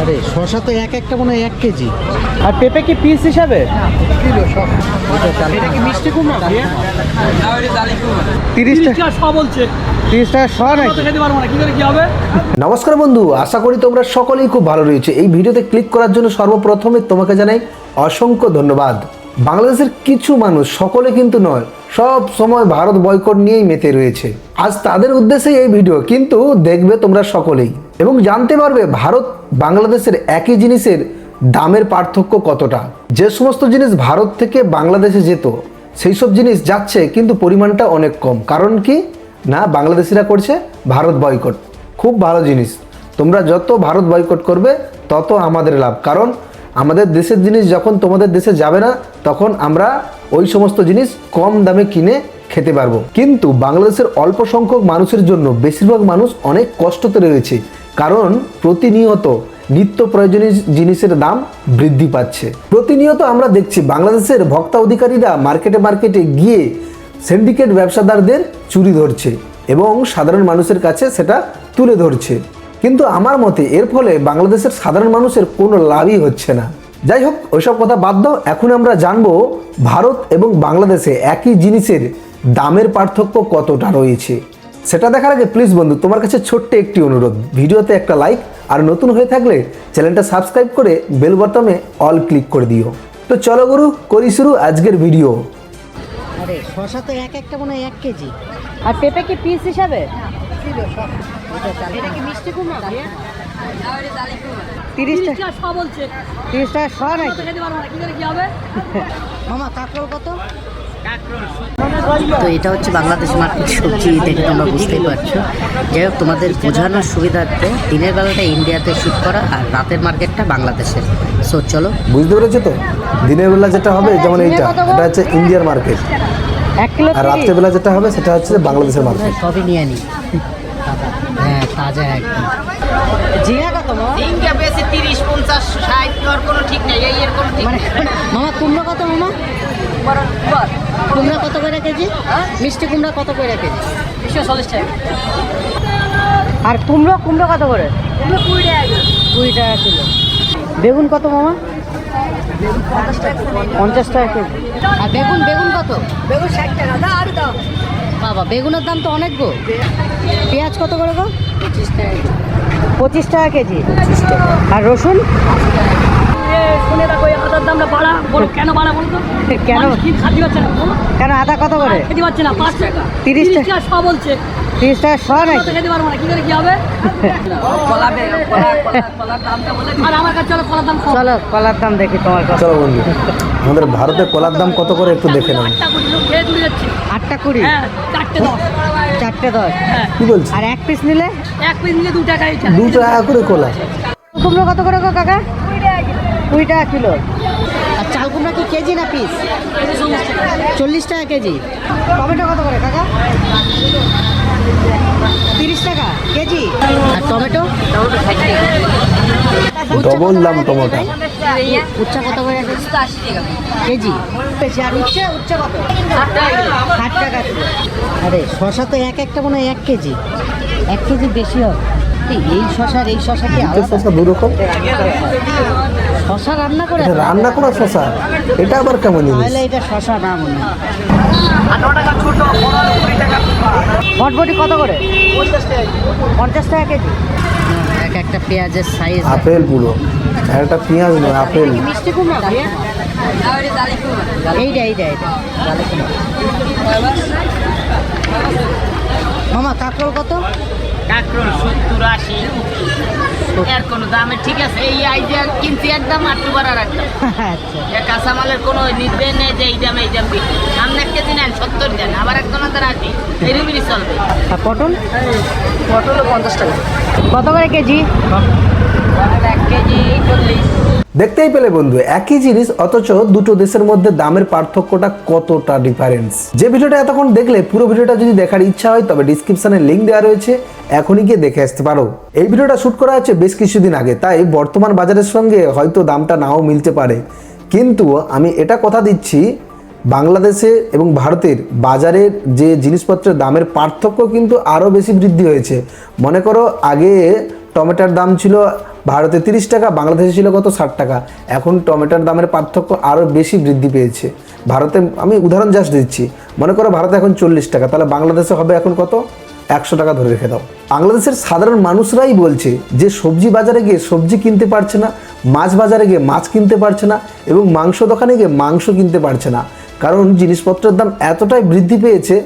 আরে শশা তো এক একটা মনে হয় এক কেজি। আর পেঁপে কি পিস হিসাবে? এটা কি মিষ্টি কুমড়া? তিরিশ টাকা। টাকা সব বলছে। তিরিশ টাকা শ নাকি তো খেতে পারব না কি করে কি হবে? নমস্কার বন্ধু আশা করি তোমরা সকলেই খুব ভালো রয়েছে। এই ভিডিওতে ক্লিক করার জন্য সর্বপ্রথমে তোমাকে জানাই অসংখ্য ধন্যবাদ। বাংলাদেশের কিছু মানুষ সকলে কিন্তু নয় সব সময় ভারত বয়কট নিয়েই মেতে রয়েছে। আজ তাদের উদ্দেশ্যে এই ভিডিও কিন্তু দেখবে তোমরা সকলেই। এবং জানতে পারবে ভারত বাংলাদেশের একই জিনিসের দামের পার্থক্য কতটা। যে সমস্ত জিনিস ভারত থেকে বাংলাদেশে যেত, সেই সব জিনিস যাচ্ছে, কিন্তু পরিমাণটা অনেক কম। কারণ কি? না, বাংলাদেশিরা করছে, ভারত বয়কট খুব ভালো জিনিস। তোমরা যত ভারত বয়কট করবে, তত আমাদের লাভ। কারণ আমাদের দেশের জিনিস যখন তোমাদের দেশে যাবে না, তখন আমরা ওই সমস্ত জিনিস কম দামে কিনে খেতে পারব। কিন্তু বাংলাদেশের অল্প সংখ্যক মানুষের জন্য বেশিরভাগ মানুষ অনেক কষ্টতে রয়েছে। কারণ প্রতিনিয়ত নিত্য প্রয়োজনীয় জিনিসের দাম বৃদ্ধি পাচ্ছে। প্রতিনিয়ত আমরা দেখছি বাংলাদেশের ভক্তা অধিকারীরা মার্কেটে মার্কেটে গিয়ে সিন্ডিকেট ব্যবসাদারদের চুরি ধরছে এবং সাধারণ মানুষের কাছে সেটা তুলে ধরছে। কিন্তু আমার মতে এর ফলে বাংলাদেশের সাধারণ মানুষের কোনো লাভই হচ্ছে না। যাই হোক, ওইসব কথা বাদ দাও, এখন আমরা জানব ভারত এবং বাংলাদেশে একই জিনিসের দামের পার্থক্য কতটা রয়েছে। সেটা দেখার আগে প্লিজ বন্ধু তোমার কাছে ছোট্ট একটি অনুরোধ। ভিডিওতে একটা লাইক আর নতুন হয়ে থাকলে চ্যানেলটা সাবস্ক্রাইব করে বেল বটমে অল ক্লিক করে দিও। তো চলো গুরু করি শুরু আজকের ভিডিও আরে শশা তো এক একটা মনে হয় এক কেজি। আর পেঁপে কি পিস হিসাবে? এটা কি মিষ্টি কুমড়া? তিরিশ টাকা টাকা সব বলছে। তিরিশ টাকা শ নাকি? তো খেতে পারব না কি করে কি হবে? মামা কাঁকরোল কত? তো এটা হচ্ছে বাংলাদেশ মার্কেট সবজি দেখে তোমরা বুঝতেই পারছ। যাই হোক তোমাদের বোঝানোর সুবিধার্থে দিনের বেলাটা ইন্ডিয়াতে শুট করা আর রাতের মার্কেটটা বাংলাদেশের। সো চলো। বুঝতে পেরেছ তো? দিনের বেলা যেটা হবে যেমন এইটা এটা হচ্ছে ইন্ডিয়ার মার্কেট। আর রাত্রেবেলা যেটা হবে সেটা হচ্ছে বাংলাদেশের মার্কেট সবই নিয়ে নিই। হ্যাঁ তাজা একদম। ঝিঙা কত মামা তিনটা বেশি তিরিশ পঞ্চাশ ষাট ওর কোনো ঠিক নেই এই এর কোনো ঠিক মানে মামা কুমড়ো কত মামা? কুমড়া কত করে কেজি? মিষ্টি কুমড়া কত করে কেজি? দুশো চল্লিশ টাকা। আর কুমড়ো কুমড়ো কত করে? কুড়ি টাকা কুড়ি টাকা কিলো। বেগুন কত মামা? পঞ্চাশ টাকা কেজি। আর বেগুন বেগুন কত? বেগুন ষাট টাকা। দাও আর দাও। বাবা বেগুনের দাম তো অনেক গো। পেঁয়াজ কত করে গো? পঁচিশ টাকা কেজি। আর রসুন? শুনে দেখো এই আদার দামটা বাড়া বলো কেন বাড়া বলো তো? কেন? কি খাতে পাচ্ছে না বলো? কেন আদা কত করে? খেতে পাচ্ছে না পাঁচ টাকা। তিরিশ টাকা। সব বলছে। তিরিশ টাকা শ নাকি? খেতে পারব না কি করে কি হবে? আর আমার কাছে চলো কলার দাম চলো কলার দাম দেখি তোমার কথা। চলো বন্ধু আমাদের ভারতে কলার দাম কত করে একটু দেখে নাও। আটটা কুড়ি হ্যাঁ চারটে দশ। চারটে দশ? হ্যাঁ। কি বলছি? আর এক পিস নিলে? এক পিস নিলে দু টাকা এইটা দু টাকা করে কলা। কুমড়ো কত করে গো কাকা? কুড়ি টাকা কিলো। আর চাল কুমড়া কি কেজি না পিস চল্লিশ টাকা কেজি। টমেটো কত করে কাকা? তিরিশ টাকা কেজি। আর টমেটো? ডবল দাম টমেটো। উচ্চা কত করে? কেজি। আর উচ্ছে উচ্ছে কত? ষাট টাকা। আরে শশা তো এক একটা মনে হয় এক কেজি। এক কেজি বেশি হবে এই- এই শশার এই শশা কি আলাদা। শসা দু রকম। শশা রান্না করে রান্না করা শসা এটা আবার কেমন জিনিস? তাহলে এটা শশা না মনে বটবটি কত করে? পঞ্চাশ টাকা কেজি। এক একটা পেঁয়াজের সাইজ আপেল পুরো। একটা পেঁয়াজ নয় আপেল। মিষ্টি কুমড়া? এইটা এইটা এইটা। মামা কাঁকরোল কত? কাকরোল সত্তর আশি। এর কোনো দামে ঠিক আছে এই আইডিয়া কিনছি একদম আর দুবার আর একদম। আচ্ছা। কাঁচামালের কোনো নির্দেশ নেই যে এই দাম এই দাম বিক্রি সামনে এক কেজি নেন সত্তর দেন আবার একজন তার আশি এরকমই চলবে। পটল? পটল পটলও পঞ্চাশ টাকা। কত করে কেজি? দেখতেই পেলে বন্ধু, একই জিনিস, অথচ দুটো দেশের মধ্যে দামের পার্থক্যটা কতটা ডিফারেন্স যে ভিডিওটা এতক্ষণ দেখলে, পুরো ভিডিওটা যদি দেখার ইচ্ছা হয়, তবে ডিসক্রিপশনে লিঙ্ক দেওয়া রয়েছে। এখনই গিয়ে দেখে আসতে পারো। এই ভিডিওটা শুট করা হচ্ছে বেশ কিছুদিন আগে, তাই বর্তমান বাজারের সঙ্গে হয়তো দামটা নাও মিলতে পারে। কিন্তু আমি এটা কথা দিচ্ছি, বাংলাদেশে এবং ভারতের বাজারের যে জিনিসপত্রের দামের পার্থক্য কিন্তু আরও বেশি বৃদ্ধি হয়েছে। মনে করো, আগে টমেটোর দাম ছিল ভারতে তিরিশ টাকা, বাংলাদেশে ছিল কত ষাট টাকা। এখন টমেটোর দামের পার্থক্য আরও বেশি বৃদ্ধি পেয়েছে। ভারতে, আমি উদাহরণ জাস্ট দিচ্ছি। মনে করো ভারতে এখন চল্লিশ টাকা, তাহলে বাংলাদেশে হবে এখন কত? একশো টাকা ধরে রেখে দাও। বাংলাদেশের সাধারণ মানুষরাই বলছে যে সবজি বাজারে গিয়ে সবজি কিনতে পারছে না, মাছ বাজারে গিয়ে মাছ কিনতে পারছে না এবং মাংস দোকানে গিয়ে মাংস কিনতে পারছে না। কারণ জিনিসপত্রের দাম এতটাই বৃদ্ধি পেয়েছে,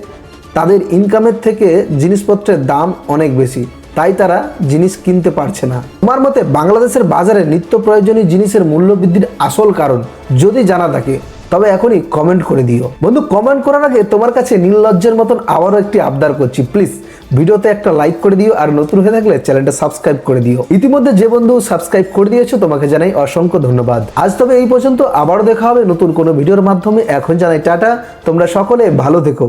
তাদের ইনকামের থেকে জিনিসপত্রের দাম অনেক বেশি। তাই তারা জিনিস কিনতে পারছে না। তোমার মতে বাংলাদেশের বাজারে নিত্য প্রয়োজনীয় জিনিসের মূল্য বৃদ্ধির আসল কারণ যদি জানা থাকে, তবে এখনই কমেন্ট করে দিও। বন্ধু কমেন্ট করার আগে তোমার কাছে নীললজ্জের মতন আবারও একটি আবদার করছি। প্লিজ ভিডিওতে একটা লাইক করে দিও আর নতুন হয়ে থাকলে চ্যানেলটা সাবস্ক্রাইব করে দিও। ইতিমধ্যে যে বন্ধু সাবস্ক্রাইব করে দিয়েছ, তোমাকে জানাই অসংখ্য ধন্যবাদ। আজ তবে এই পর্যন্ত আবারও দেখা হবে নতুন কোনো ভিডিওর মাধ্যমে। এখন জানাই টাটা, তোমরা সকলে ভালো থেকো।